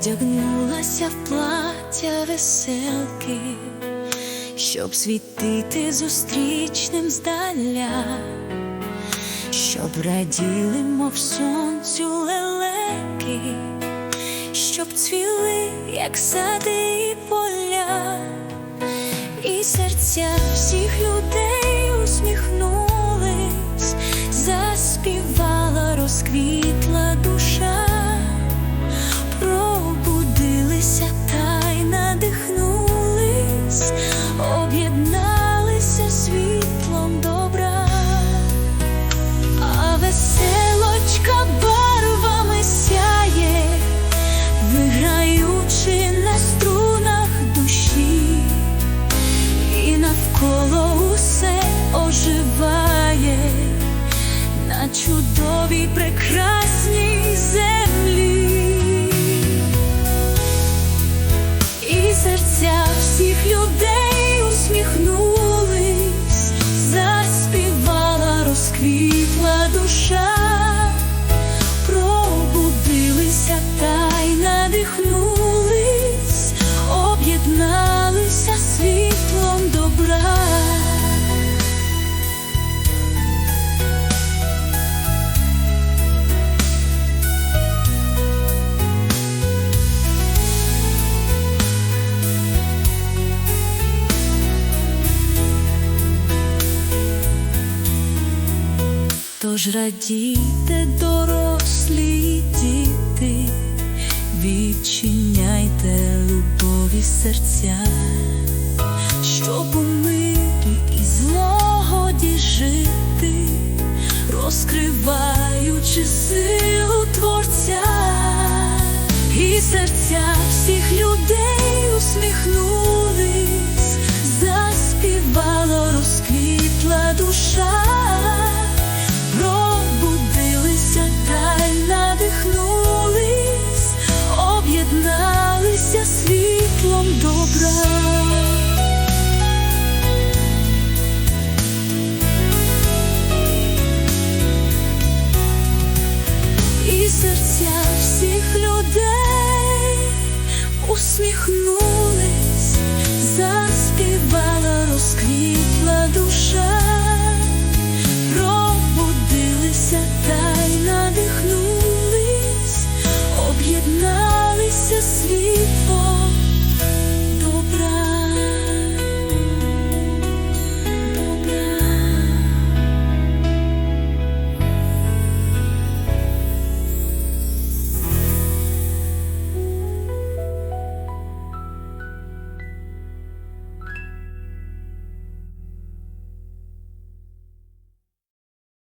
одягнулася в плаття веселки, щоб світити зустрічним здаля, щоб раділи, мов сонцю лелеки, щоб цвіли, як сади і поля, і серця всіх людей Тож радійте, дорослі діти, відчиняйте любові серця, щоб у мирі і злагоді жити, розкриваючи силу Творця, і серця всіх людей усміхнулись, світлом добра. І серця всіх людей усміхнулись.